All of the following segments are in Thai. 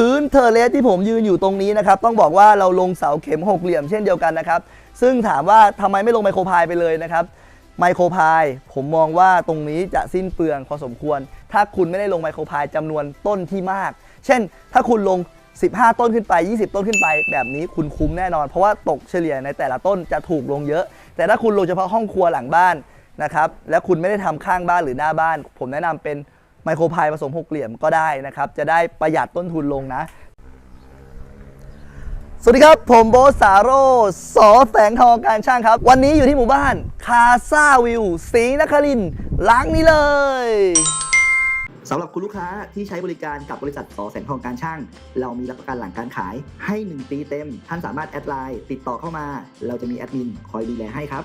พื้นเทอร์เลสที่ผมยืนอยู่ตรงนี้นะครับต้องบอกว่าเราลงเสาเข็มหกเหลี่ยมเช่นเดียวกันนะครับซึ่งถามว่าทำไมไม่ลงไมโครพายไปเลยนะครับไมโครพายผมมองว่าตรงนี้จะสิ้นเปลืองพอสมควร ถ้าคุณไม่ได้ลงไมโครพายจำนวนต้นที่มาก เช่น ถ้าคุณลง 15 ต้นขึ้นไป 20 ต้นขึ้นไป แบบนี้คุณคุ้มแน่นอน เพราะว่าตกเฉลี่ยในแต่ละต้นจะถูกลงเยอะ แต่ถ้าคุณลงเฉพาะห้องครัวหลังบ้านนะครับและคุณไม่ได้ทำข้างบ้านหรือหน้าบ้าน ผมแนะนำเป็น ไมโครพายผสมหกเหลี่ยมก็ได้นะครับ จะได้ประหยัดต้นทุนลงนะ สวัสดีครับ ผมโบสาโรสอแสงทองการช่างครับ วันนี้อยู่ที่หมู่บ้านคาซาวิวศรีนครินหล้างนี้เลยสำหรับคุณลูกค้าที่ใช้บริการกับบริษัทสอแสงทองการช่าง เรามีรับประกันหลังการขายให้ 1 ปีเต็ม ท่านสามารถแอดไลน์ติดต่อเข้ามา เราจะมีแอดมินคอยดูแลให้ครับ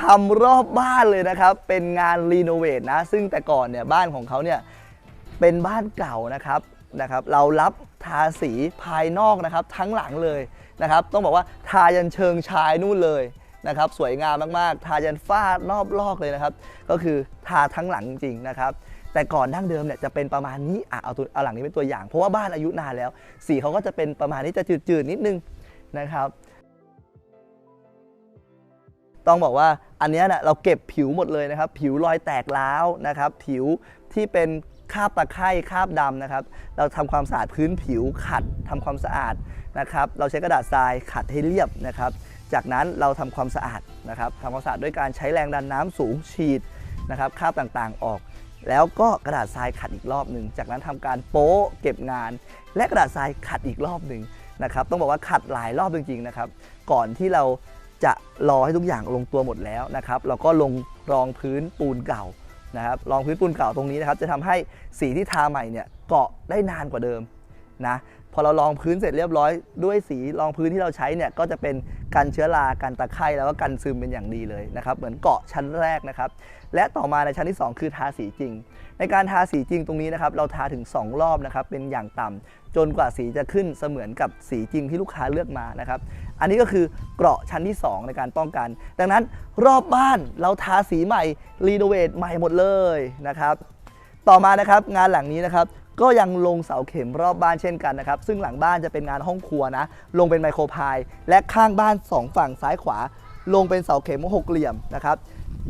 ทำรอบบ้านเลยนะครับ เป็นงานรีโนเวทนะ ซึ่งแต่ก่อนเนี่ยบ้านของเขาเนี่ยเป็นบ้านเก่านะครับนะครับ เรารับทาสีภายนอกนะครับ ทั้งหลังเลยนะครับ ต้องบอกว่าทายันเชิงชายนู่นเลยนะครับ สวยงามมากๆ ทายันฝ้ารอบลอกเลยนะครับ ก็คือทาทั้งหลังจริงนะครับ แต่ก่อนดั้งเดิมเนี่ยจะเป็นประมาณนี้อะเอาตัวเอาหลังนี้เป็นตัวอย่าง เพราะว่าบ้านอายุนานแล้ว สีเขาก็จะเป็นประมาณนี้จะจืดๆนิดนึงนะครับ ต้องบอกว่าอันนี้นะเราเก็บผิวหมดเลยนะครับ ผิวรอยแตกร้าวนะครับ ผิวที่เป็นคราบตะไคร่คราบดำนะครับ เราทำความสะอาดพื้นผิวขัดทำความสะอาดนะครับ เราใช้กระดาษทรายขัดให้เรียบนะครับ จากนั้นเราทำความสะอาดนะครับทำความสะอาดด้วยการใช้แรงดันน้ำสูงฉีดนะครับคราบต่างๆออก แล้วก็กระดาษทรายขัดอีกรอบหนึ่งจากนั้นทำการโป๊ะเก็บงาน และกระดาษทรายขัดอีกรอบหนึ่งนะครับ ต้องบอกว่าขัดหลายรอบจริงๆนะครับ ก่อนที่เรา จะรอให้ทุกอย่างลงตัวหมดแล้วนะครับเราก็ลงรองพื้นปูนเก่านะครับรองพื้นปูนเก่าตรงนี้นะครับจะทำให้สีที่ทาใหม่เนี่ยเกาะได้นานกว่าเดิมนะพอเรารองพื้นเสร็จเรียบร้อยด้วยสีรองพื้นที่เราใช้เนี่ยก็จะเป็นกันเชื้อรากันตะไคร่แล้วก็กันซึมเป็นอย่างดีเลยนะครับเหมือนเกาะชั้นแรกนะครับและต่อมาในชั้นที่ 2 คือทาสีจริง ในการทาสีจริงตรงนี้นะครับเราทาถึง 2 รอบนะครับเป็นอย่างต่ำจนกว่าสีจะขึ้นเสมือนกับสีจริงที่ลูกค้าเลือกมานะครับ อันนี้ก็คือเกราะชั้นที่ 2 ในการป้องกัน ดังนั้นรอบบ้านเราทาสีใหม่รีโนเวทใหม่หมดเลยนะครับต่อมานะครับงานหลังนี้นะครับก็ยังลงเสาเข็มรอบบ้านเช่นกันนะครับ ซึ่งหลังบ้านจะเป็นงานห้องครัวนะ ลงเป็นไมโครพาย และข้างบ้าน 2 ฝั่งซ้ายขวา ลงเป็นเสาเข็มหกเหลี่ยมนะครับ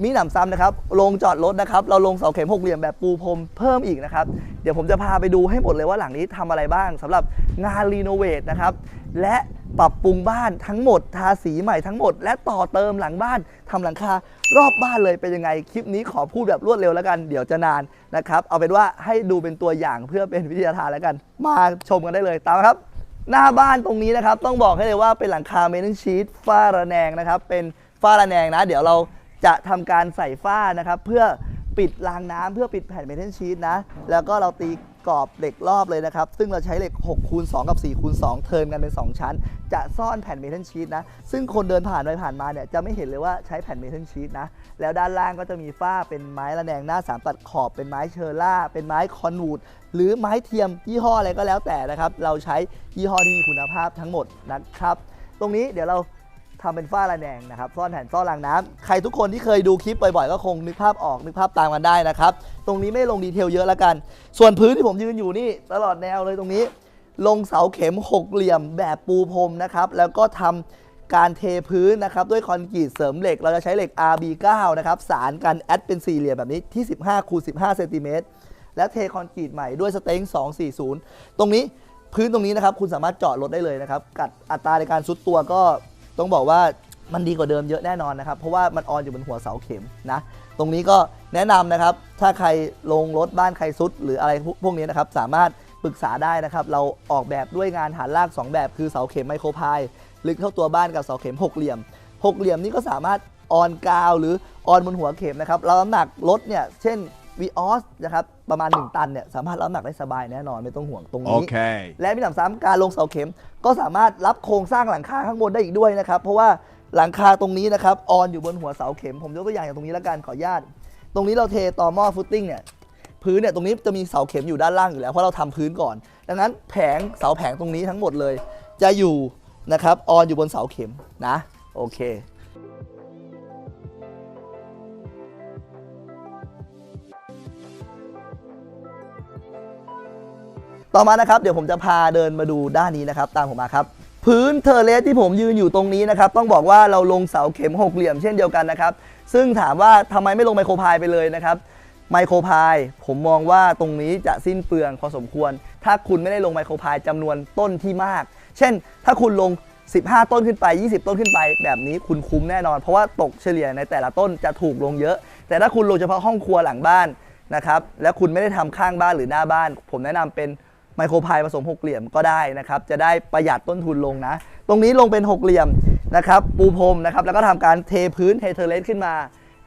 มีหนำซ้ำนะครับลงจอดรถนะครับ เราลงเสาเข็มหกเหลี่ยมแบบปูพรมเพิ่มอีกนะครับ เดี๋ยวผมจะพาไปดูให้หมดเลยว่าหลังนี้ทำอะไรบ้างสำหรับงานรีโนเวทนะครับ และปรับปรุงบ้านทั้งหมดทาสีใหม่ทั้งหมด และต่อเติมหลังบ้านทำหลังคารอบบ้านเลยเป็นยังไง คลิปนี้ขอพูดแบบรวดเร็วแล้วกัน เดี๋ยวจะนานนะครับ เอาเป็นว่าให้ดูเป็นตัวอย่างเพื่อเป็นวิทยาทานแล้วกัน มาชมกันได้เลยตามครับ หน้าบ้านตรงนี้นะครับ ต้องบอกให้เลยว่าเป็นหลังคาเมทัลชีตฝ้าระแนงนะครับ เป็นฝ้าระแนงนะ เดี๋ยวเราจะทำการใส่ฝ้านะครับ เพื่อปิดรางน้ำเพื่อปิดแผ่นเมทัลชีตนะ แล้วก็เราตี กรอบเหล็กรอบเลยนะครับ ซึ่งเราใช้เหล็ก6คูณ2กับ4คูณ2เทิร์นกันเป็น 2 ชั้น จะซ่อนแผ่นเมทัลชีตนะ ซึ่งคนเดินผ่านไปผ่านมาเนี่ยจะไม่เห็นเลยว่าใช้แผ่นเมทัลชีตนะ แล้วด้านล่างก็จะมีฝ้าเป็นไม้ระแนงหน้าสามตัดขอบเป็นไม้เชอร่า เป็นไม้คอนวูดหรือไม้เทียมยี่ห้ออะไรก็แล้วแต่นะครับ เราใช้ยี่ห้อที่มีคุณภาพทั้งหมดนะครับ ตรงนี้เดี๋ยวเรา ทำเป็นฝ้าระแนงนะครับซ่อนแผ่นซ่อนรางน้ำใครทุกคนที่เคยดูคลิปบ่อยๆก็คงนึกภาพออกนึกภาพตามกันได้นะครับ ตรงนี้ไม่ลงดีเทลเยอะแล้วกัน ส่วนพื้นที่ผมยืนอยู่นี่ตลอดแนวเลยตรงนี้ ลงเสาเข็มหกเหลี่ยมแบบปูพรมนะครับแล้วก็ทำการเทพื้นนะครับด้วยคอนกรีตเสริมเหล็ก เราจะใช้เหล็ก RB9 นะครับสารกันแอดเป็นสี่เหลี่ยมแบบนี้ที่15คูณ15เซนติเมตรและเทคอนกรีตใหม่ด้วยสเต็ง240 ตรงนี้พื้นตรงนี้นะครับคุณสามารถเจาะรถได้เลยนะครับกัดอัตราในการซุดตัวก็ ต้องบอกว่ามันดีกว่าเดิมเยอะแน่นอนนะครับ เพราะว่ามันออนอยู่บนหัวเสาเข็มนะ ตรงนี้ก็แนะนำนะครับ ถ้าใครลงรถบ้านใครซุด หรืออะไรพวกนี้นะครับ สามารถปรึกษาได้นะครับ เราออกแบบด้วยงานฐานราก 2 แบบคือเสาเข็มไมโครพายลึกเข้าตัวบ้านกับเสาเข็มหกเหลี่ยมหกเหลี่ยมนี่ก็สามารถออนกาวหรือออนบนหัวเข็มนะครับเราน้ำหนักรถเนี่ยเช่น วีออสนะครับประมาณ 1 ตันเนี่ยสามารถรับน้ำหนักได้สบายแน่นอนไม่ต้องห่วงตรงนี้ Okay. และมีหนำซ้ำการลงเสาเข็ม ก็สามารถรับโครงสร้างหลังคาข้างบนได้อีกด้วยนะครับ เพราะว่าหลังคาตรงนี้นะครับออนอยู่บนหัวเสาเข็ม ผมยกตัวอย่างอย่างตรงนี้แล้วกันขออนุญาต ตรงนี้เราเทต่อหม้อฟุตติ้งเนี่ยพื้นเนี่ยตรงนี้จะมีเสาเข็มอยู่ด้านล่างอยู่แล้วเพราะเราทำพื้นก่อน ดังนั้นแผงเสาแผงตรงนี้ทั้งหมดเลย จะอยู่นะครับออนอยู่บนเสาเข็มนะโอเค ต่อมานะครับเดี๋ยวผมจะพาเดินมาดูด้านนี้นะครับ ตามผมมาครับ พื้นเทเลสที่ผมยืนอยู่ตรงนี้นะครับ ต้องบอกว่าเราลงเสาเข็มหกเหลี่ยมเช่นเดียวกันนะครับ ซึ่งถามว่าทำไมไม่ลงไมโครพายไปเลยนะครับไมโครพายผมมองว่าตรงนี้จะสิ้นเปลืองพอสมควร ถ้าคุณไม่ได้ลงไมโครพายจำนวนต้นที่มาก เช่น ถ้าคุณลง 15 ต้นขึ้นไป 20 ต้นขึ้นไป แบบนี้คุณคุ้มแน่นอน เพราะว่าตกเฉลี่ยในแต่ละต้นจะถูกลงเยอะ แต่ถ้าคุณลงเฉพาะห้องครัวหลังบ้านนะครับและคุณไม่ได้ทำข้างบ้านหรือหน้าบ้าน ผมแนะนำเป็น ไมโครพายผสมหกเหลี่ยมก็ได้นะครับ จะได้ประหยัดต้นทุนลงนะ ตรงนี้ลงเป็นหกเหลี่ยมนะครับ ปูพรมนะครับ แล้วก็ทำการเทพื้นเทเทเลสขึ้นมา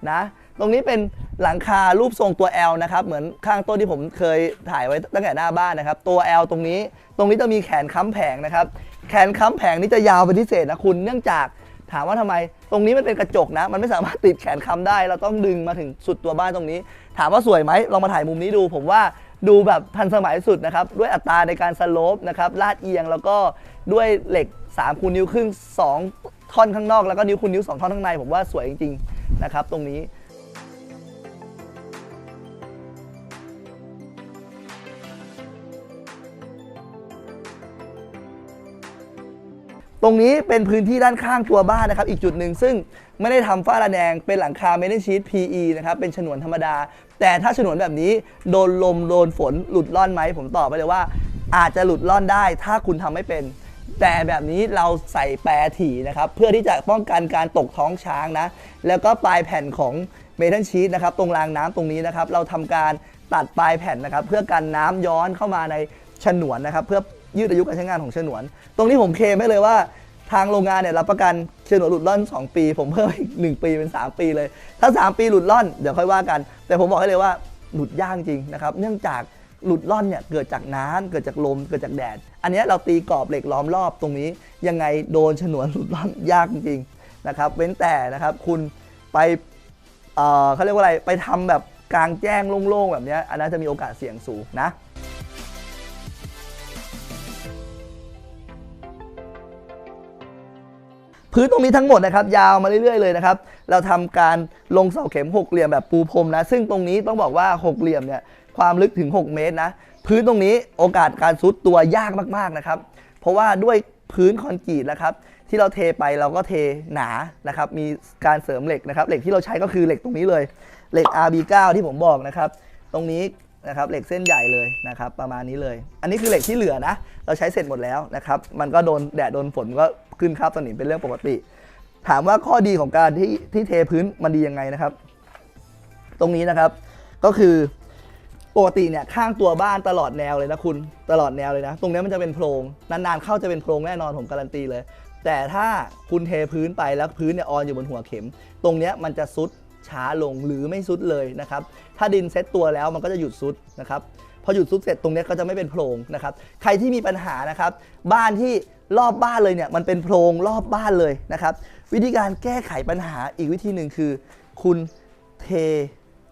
นะ ตรงนี้เป็นหลังคารูปทรงตัว L นะครับ เหมือนข้างต้นที่ผมเคยถ่ายไว้ตั้งแต่หน้าบ้านนะครับ ตัว L ตรงนี้ ตรงนี้จะมีแขนค้ำแผงนะครับ แขนค้ำแผงนี่จะยาวเป็นพิเศษนะคุณ เนื่องจากถามว่าทำไม ตรงนี้มันเป็นกระจกนะ มันไม่สามารถติดแขนค้ำได้ เราต้องดึงมาถึงสุดตัวบ้านตรงนี้ ถามว่าสวยไหมลองมาถ่ายมุมนี้ดู ผมว่า ดูแบบทันสมัยสุดนะครับ ด้วยอัตราในการสโลปนะครับลาดเอียงแล้วก็ด้วยเหล็ก3คูณนิ้วครึ่ง2ท่อนข้างนอกแล้วก็นิ้วคูณนิ้ว 2 ท่อนข้างใน ผมว่าสวยจริงๆนะครับ ตรงนี้ตรงนี้เป็นพื้นที่ด้านข้างตัวบ้านนะครับ อีกจุดหนึ่งซึ่งไม่ได้ทำฝ้าระแนงเป็นหลังคาเมทัลชีต PE นะครับ เป็นฉนวนธรรมดา แต่ถ้าฉนวนแบบนี้โดนลมโดนฝนหลุดล่อนไหมผมตอบไปเลยว่า อาจจะหลุดล่อนได้ถ้าคุณทำไม่เป็น แต่แบบนี้เราใส่แปรถี่นะครับ เพื่อที่จะป้องกันการตกท้องช้างนะ แล้วก็ปลายแผ่นของเมทัลชีตนะครับตรงรางน้ำตรงนี้นะครับ เราทำการตัดปลายแผ่นนะครับ เพื่อกันน้ำย้อนเข้ามาในฉนวนนะครับ เพื่อยืดอายุการใช้งานของฉนวน ตรงนี้ผมเคลมให้เลยว่า ทางโรงงานเนี่ยรับประกันฉนวนหลุดล่อน 2 ปี ผมเพิ่มอีก1ปีเป็น 3 ปีเลย ถ้า 3 ปีหลุดล่อนเดี๋ยวค่อยว่ากัน แต่ผมบอกให้เลยว่าหลุดยากจริงนะครับเนื่องจากหลุดล่อนเนี่ยเกิดจากน้ำเกิดจากลมเกิดจากแดด อันนี้เราตีกรอบเหล็กล้อมรอบตรงนี้ ยังไงโดนฉนวนหลุดล่อนยากจริงนะครับเว้นแต่นะครับคุณไปเเขาเรียกว่าอะไรไปทำแบบกลางแจ้งโล่งๆแบบนี้อันนั้นจะมีโอกาสเสี่ยงสูงนะ พื้นตรงนี้ทั้งหมดนะครับยาวมาเรื่อยๆเลยนะครับเราทำการลงเสาเข็มหกเหลี่ยมแบบปูพรมนะ ซึ่งตรงนี้ต้องบอกว่าหกเหลี่ยมเนี่ยความลึกถึง 6 เมตรนะ พื้นตรงนี้โอกาสการซุดตัวยากมากๆนะครับ เพราะว่าด้วยพื้นคอนกรีตนะครับ ที่เราเทไปเราก็เทหนานะครับ มีการเสริมเหล็กนะครับ เหล็กที่เราใช้ก็คือเหล็กตรงนี้เลย เหล็ก RB9 ที่ผมบอกนะครับ ตรงนี้ นะครับเหล็กเส้นใหญ่เลยนะครับประมาณนี้เลย อันนี้คือเหล็กที่เหลือนะ เราใช้เสร็จหมดแล้วนะครับมันก็โดนแดดโดนฝนก็ขึ้นคราบสนิมเป็นเรื่องปกติ ถามว่าข้อดีของการที่ที่เทพื้นมันดียังไงนะครับ ตรงนี้นะครับก็คือปกติเนี่ยข้างตัวบ้านตลอดแนวเลยนะคุณตลอดแนวเลยนะ ตรงนี้มันจะเป็นโพรงนานๆเข้าจะเป็นโพรงแน่นอนผมการันตีเลย แต่ถ้าคุณเทพื้นไปแล้วพื้นเนี่ยออนอยู่บนหัวเข็ม ตรงเนี้ยมันจะซุด ช้าลงหรือไม่ซุดเลยนะครับ ถ้าดินเซ็ตตัวแล้วมันก็จะหยุดซุดนะครับ พอหยุดซุดเสร็จตรงนี้ก็จะไม่เป็นโพรงนะครับ ใครที่มีปัญหานะครับ บ้านที่รอบบ้านเลยเนี่ยมันเป็นโพรงรอบบ้านเลยนะครับ วิธีการแก้ไขปัญหาอีกวิธีหนึ่งคือ คุณเท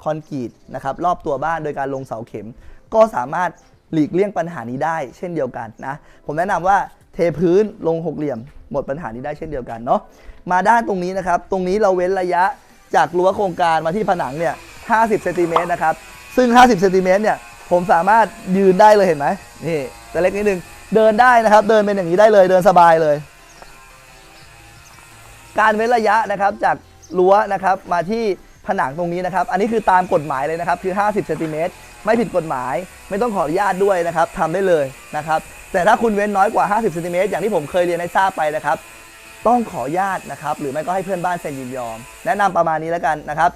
คอนกรีตนะครับรอบตัวบ้านโดยการลงเสาเข็ม ก็สามารถหลีกเลี่ยงปัญหานี้ได้ เช่นเดียวกันนะ ผมแนะนำว่าเทพื้นลงหกเหลี่ยม หมดปัญหานี้ได้เช่นเดียวกันเนาะมาด้านตรงนี้นะครับ ตรงนี้เราเว้นระยะ จากรั้วโครงการมาที่ผนังเนี่ย 50 เซนติเมตรนะครับ ซึ่ง 50 เซนติเมตรเนี่ย ผมสามารถยืนได้เลยเห็นไหม นี่แต่เล็กนิดนึง เดินได้นะครับ เดินเป็นอย่างนี้ได้เลย เดินสบายเลย การเว้นระยะนะครับจากรั้วนะครับมาที่ผนังตรงนี้นะครับ อันนี้คือตามกฎหมายเลยนะครับ คือ 50 เซนติเมตร ไม่ผิดกฎหมาย ไม่ต้องขออนุญาตด้วยนะครับทำได้เลยนะครับ แต่ถ้าคุณเว้นน้อยกว่า 50 เซนติเมตรอย่างที่ผมเคยเรียนให้ทราบไปนะครับ ต้องขอญาตนะครับ หรือไม่ก็ให้เพื่อนบ้านเซ็นยินยอม แนะนำประมาณนี้แล้วกันนะครับ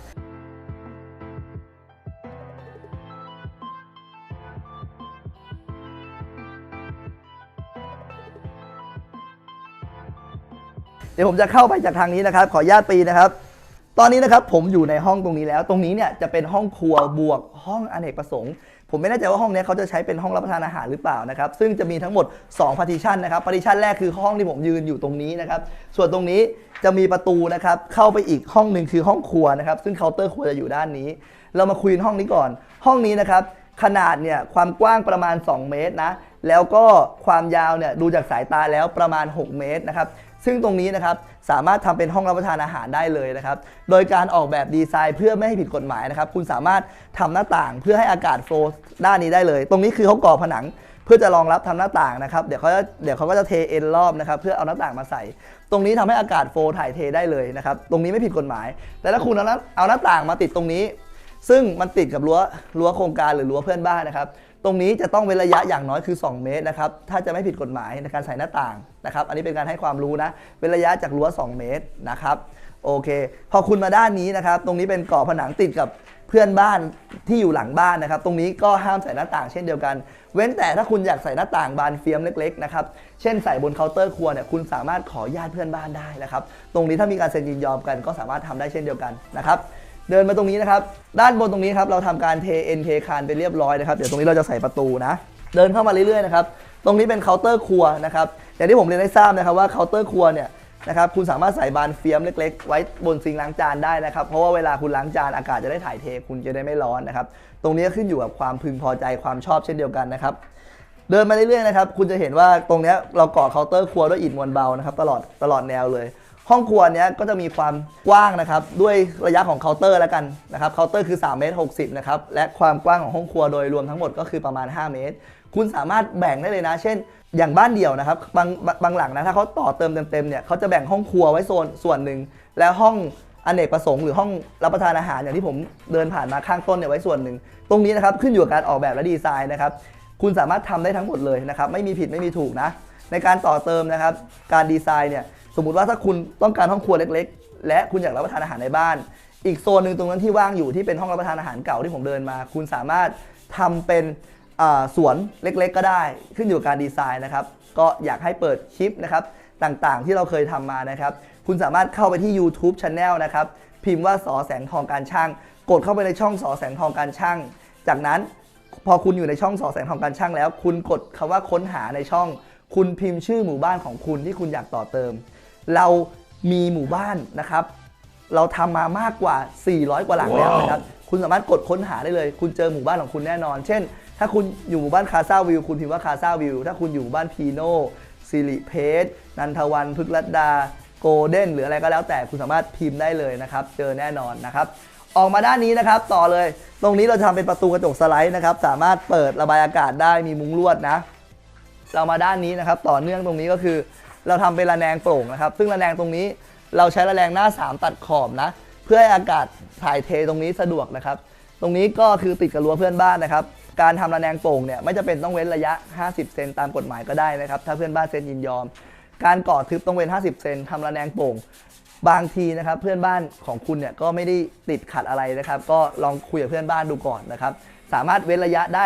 เดี๋ยวผมจะเข้าไปจากทางนี้นะครับ ขออนุญาตปีนะครับ ตอนนี้นะครับผมอยู่ในห้องตรงนี้แล้ว ตรงนี้เนี่ยจะเป็นห้องครัวบวกห้องอเนกประสงค์ ผมไม่แน่ใจว่าห้องนี้เขาจะใช้เป็นห้องรับประทานอาหารหรือเปล่านะครับ ซึ่งจะมีทั้งหมด 2 partition นะครับ partition แรกคือห้องที่ผมยืนอยู่ตรงนี้นะครับ ส่วนตรงนี้จะมีประตูนะครับ เข้าไปอีกห้องหนึ่งคือห้องครัวนะครับ ซึ่งเคาน์เตอร์ครัวจะอยู่ด้านนี้ เรามาคุยห้องนี้ก่อน ห้องนี้นะครับ ขนาดเนี่ยความกว้างประมาณ 2 เมตรนะ แล้วก็ความยาวเนี่ยดูจากสายตาแล้วประมาณ 6 เมตรนะครับ ซึ่งตรงนี้นะครับสามารถทำเป็นห้องรับประทานอาหารได้เลยนะครับโดยการออกแบบดีไซน์เพื่อไม่ให้ผิดกฎหมายนะครับคุณสามารถทำหน้าต่างเพื่อให้อากาศโฟล์ด้านนี้ได้เลย ตรงนี้คือเขาก่อผนังเพื่อจะรองรับทำหน้าต่างนะครับ เดี๋ยวเขาจะเดี๋ยวเขาก็จะเทเอ็นรอบนะครับ เพื่อเอาหน้าต่างมาใส่ ตรงนี้ทำให้อากาศโฟล์ถ่ายเทได้เลยนะครับ ตรงนี้ไม่ผิดกฎหมาย แต่ถ้าคุณเอาหน้าเอาหน้าต่างมาติดตรงนี้ ซึ่งมันติดกับรั้วรั้วโครงการหรือรั้วเพื่อนบ้านนะครับ ตรงนี้จะต้องเว้นระยะอย่างน้อยคือ 2 เมตรนะครับ ถ้าจะไม่ผิดกฎหมายในการใส่หน้าต่างนะครับ อันนี้เป็นการให้ความรู้นะ เว้นระยะจากรั้ว 2 เมตรนะครับ โอเค พอคุณมาด้านนี้นะครับ ตรงนี้เป็นก่อผนังติดกับเพื่อนบ้านที่อยู่หลังบ้านนะครับ ตรงนี้ก็ห้ามใส่หน้าต่างเช่นเดียวกัน เว้นแต่ถ้าคุณอยากใส่หน้าต่างบานเฟียมเล็กๆนะครับ เช่นใส่บนเคาน์เตอร์ครัวเนี่ย คุณสามารถขอญาติเพื่อนบ้านได้นะครับ ตรงนี้ถ้ามีการเซ็นยินยอมกันก็สามารถทำได้เช่นเดียวกันนะครับ เดินมาตรงนี้นะครับ ด้านบนตรงนี้ครับเราทำการเทเอ็นเทคานไปเรียบร้อยนะครับ เดี๋ยวตรงนี้เราจะใส่ประตูนะ เดินเข้ามาเรื่อยๆนะครับ ตรงนี้เป็นเคาน์เตอร์ครัวนะครับ อย่างที่ผมเรียนให้ทราบนะครับว่าเคาน์เตอร์ครัวเนี่ยนะครับคุณสามารถใส่บานเฟียมเล็ก ๆ ไว้บนซิงล้างจานได้นะครับ เพราะว่าเวลาคุณล้างจานอากาศจะได้ถ่ายเทคุณจะได้ไม่ร้อนนะครับ ตรงนี้ขึ้นอยู่กับความพึงพอใจความชอบเช่นเดียวกันนะครับ เดินมาเรื่อยๆนะครับ คุณจะเห็นว่าตรงนี้เราก่อเคาน์เตอร์ครัวด้วยอิฐมวลเบานะครับ ตลอดตลอดแนวเลย ห้องครัวเนี้ยก็จะมีความกว้างนะครับ ด้วยระยะของเคาน์เตอร์แล้วกันนะครับเคาน์เตอร์คือ3เมตร60นะครับและความกว้างของห้องครัวโดยรวมทั้งหมดก็คือประมาณ 5 เมตร คุณสามารถแบ่งได้เลยนะ เช่น อย่างบ้านเดี่ยวนะครับบางบางหลังนะถ้าเขาต่อเติมเต็มๆเนี่ยเขาจะแบ่งห้องครัวไว้โซนส่วนหนึ่งแล้วห้องอเนกประสงค์หรือห้องรับประทานอาหารอย่างที่ผมเดินผ่านมาข้างต้นเนี่ยไว้ส่วนหนึ่ง ตรงนี้นะครับขึ้นอยู่กับการออกแบบและดีไซน์นะครับ คุณสามารถทำได้ทั้งหมดเลยนะครับ ไม่มีผิดไม่มีถูกนะ ในการต่อเติมนะครับ การดีไซน์เนี่ย สมมุติว่าถ้าคุณต้องการห้องครัวเล็ก ๆ และคุณอยากรับประทานอาหารในบ้าน อีกโซนหนึ่งตรงนั้นที่ว่างอยู่ที่เป็นห้องรับประทานอาหารเก่าที่ผมเดินมา คุณสามารถทำเป็นสวนเล็ก ๆ ก็ได้ ขึ้นอยู่กับการดีไซน์นะครับ ก็อยากให้เปิดคลิปนะครับต่างๆ ที่เราเคยทำมานะครับ คุณสามารถเข้าไปที่ YouTube Channel นะครับ พิมพ์ว่าสอแสงทองการช่าง กดเข้าไปในช่องสอแสงทองการช่าง จากนั้นพอคุณอยู่ในช่องสอแสงทองการช่างแล้ว คุณกดคำว่าค้นหาในช่อง คุณพิมพ์ชื่อหมู่บ้านของคุณที่คุณอยากต่อเติม เรามีหมู่บ้านนะครับ เราทำมามากกว่า 400 กว่าหลังแล้วนะครับ คุณสามารถกดค้นหาได้เลย คุณเจอหมู่บ้านของคุณแน่นอน เช่น ถ้าคุณอยู่หมู่บ้านคาซาวิวคุณพิมพ์ว่าคาซาวิว ถ้าคุณอยู่หมู่บ้านพีโนสิริเพชรนันทวันพฤกษ์รัตดาโกลเด้นหรืออะไรก็แล้วแต่คุณสามารถพิมพ์ได้เลยนะครับ เจอแน่นอนนะครับ ออกมาด้านนี้นะครับ ต่อเลย ตรงนี้เราจะทำเป็นประตูกระจกสไลด์นะครับ สามารถเปิดระบายอากาศได้มีมุ้งลวดนะ เรามาด้านนี้นะครับ ต่อเนื่องตรงนี้ก็คือ เราทำเป็นระแนงโปร่งนะครับ ซึ่งระแนงตรงนี้เราใช้ระแนงหน้า 3 ตัดขอบนะ เพื่อให้อากาศถ่ายเทตรงนี้สะดวกนะครับ ตรงนี้ก็คือติดกับรั้วเพื่อนบ้านนะครับ การทำระแนงโป่งเนี่ยไม่จำเป็นต้องเว้นระยะ 50 เซนตามกฎหมายก็ได้นะครับ ถ้าเพื่อนบ้านเซ็นยินยอม การก่อทึบต้องเว้น 50 เซนทำระแนงโป่งบางทีนะครับเพื่อนบ้านของคุณเนี่ยก็ไม่ได้ติดขัดอะไรนะครับ ก็ลองคุยกับเพื่อนบ้านดูก่อนนะครับ สามารถเว้นระยะได้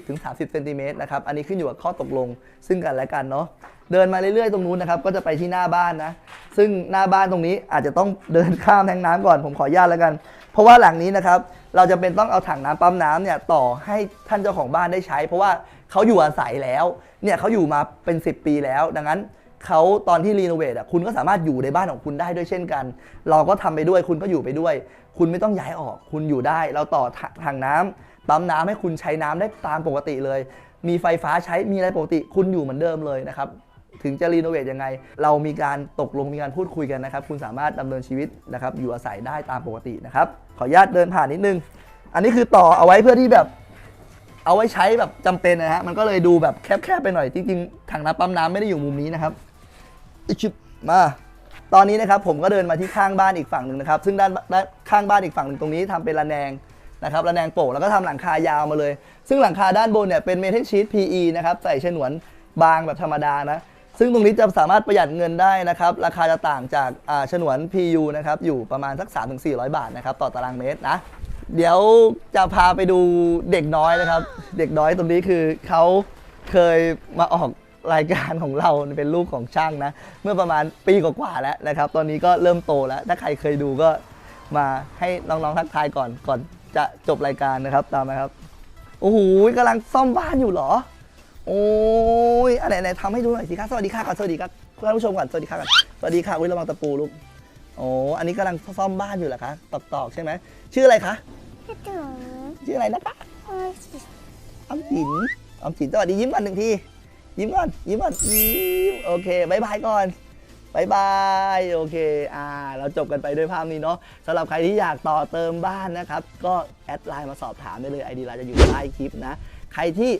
20-30เซนติเมตรนะครับ อันนี้ขึ้นอยู่กับข้อตกลงซึ่งกันและกันเนาะ เดินมาเรื่อยๆตรงนู้นนะครับ ก็จะไปที่หน้าบ้านนะ ซึ่งหน้าบ้านตรงนี้อาจจะต้องเดินข้ามแทงน้ำก่อน ผมขออนุญาตแล้วกัน เพราะว่าหลังนี้นะครับ เราจะเป็นต้องเอาถังน้ำปั๊มน้ำเนี่ยต่อให้ท่านเจ้าของบ้านได้ใช้ เพราะว่าเขาอยู่อาศัยแล้ว เนี่ยเขาอยู่มาเป็น 10 ปีแล้ว ดังนั้นเขาตอนที่รีโนเวทอะคุณก็สามารถอยู่ในบ้านของคุณได้ด้วยเช่นกัน เราก็ทำไปด้วยคุณก็อยู่ไปด้วย คุณไม่ต้องย้ายออก คุณอยู่ได้ เราต่อถังน้ำ ปั๊มน้ำให้คุณใช้น้ำได้ตามปกติเลย มีไฟฟ้าใช้มีอะไรปกติ คุณอยู่เหมือนเดิมเลยนะครับถึงจะรีโนเวทยังไง เรามีการตกลงมีการพูดคุยกันนะครับ คุณสามารถดำเนินชีวิตนะครับอยู่อาศัยได้ตามปกตินะครับ ขออนุญาตเดินผ่านนิดนึง อันนี้คือต่อเอาไว้เพื่อที่แบบ เอาไว้ใช้แบบจำเป็นนะฮะมันก็เลยดูแบบแคบๆไปหน่อยจริงๆถังน้ำปั๊มน้ำไม่ได้อยู่มุมนี้นะครับชิบมา ตอนนี้นะครับผมก็เดินมาที่ข้างบ้านอีกฝั่งหนึ่งนะครับ ซึ่งด้านด้านข้างบ้านอีกฝั่งหนึ่งตรงนี้ทำเป็นระแนง นะครับระแนงโป่งแล้วก็ทำหลังคายาวมาเลย ซึ่งหลังคาด้านบนเนี่ยเป็นเมทัลชีต PE นะครับใส่ฉนวนบางแบบธรรมดานะซึ่งตรงนี้จะสามารถประหยัดเงินได้นะครับ ราคาจะต่างจากอ่าฉนวน PU นะครับอยู่ประมาณสัก 3-400 บาทนะครับต่อตารางเมตรนะเดี๋ยวจะพาไปดูเด็กน้อยนะครับ เด็กน้อยตรงนี้คือเขาเคยมาออกรายการของเราเป็นลูกของช่างนะ เมื่อประมาณปีกว่าๆแล้วนะครับ ตอนนี้ก็เริ่มโตแล้ว ถ้าใครเคยดูก็มาให้น้องๆทักทายก่อนก่อน จะจบรายการนะครับตามนะครับ โอ้โหกำลังซ่อมบ้านอยู่เหรอ โอ้ยอะไรไหนทำให้ดูหน่อยสิครับสวัสดีค่ะก่อนสวัสดีครับท่านผู้ชมก่อนสวัสดีค่ะก่อนสวัสดีค่ะอุ้ยระวังตะปูลูกโอ้อันนี้กำลังซ่อมบ้านอยู่เหรอคะตอกตอกๆใช่ไหมชื่ออะไรคะพี่ตุ๋มชื่ออะไรนะคะโอ้ยสิออมสินออมสินสวัสดียิ้มก่อนหนึ่งทียิ้มก่อนยิ้มก่อนยิ้มโอเคบายบายก่อน บายบายโอเคอ่าเราจบกันไปด้วยภาพนี้เนาะสำหรับใครที่อยากต่อเติมบ้านนะครับ ก็แอดไลน์มาสอบถามได้เลยไอดีไลน์จะอยู่ใต้คลิปนะ ใครที่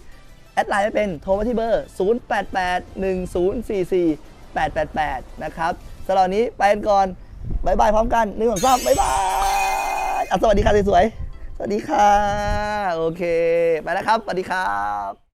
แอดไลน์ไม่เป็นโทรมาที่เบอร์ 0881044888 นะครับสำหรับนี้ไปกันก่อนบายบายพร้อมกันหนึ่งสองสามบายบายอะสวัสดีค่ะสวยๆสวัสดีค่ะ โอเค ไปแล้วครับ สวัสดีครับ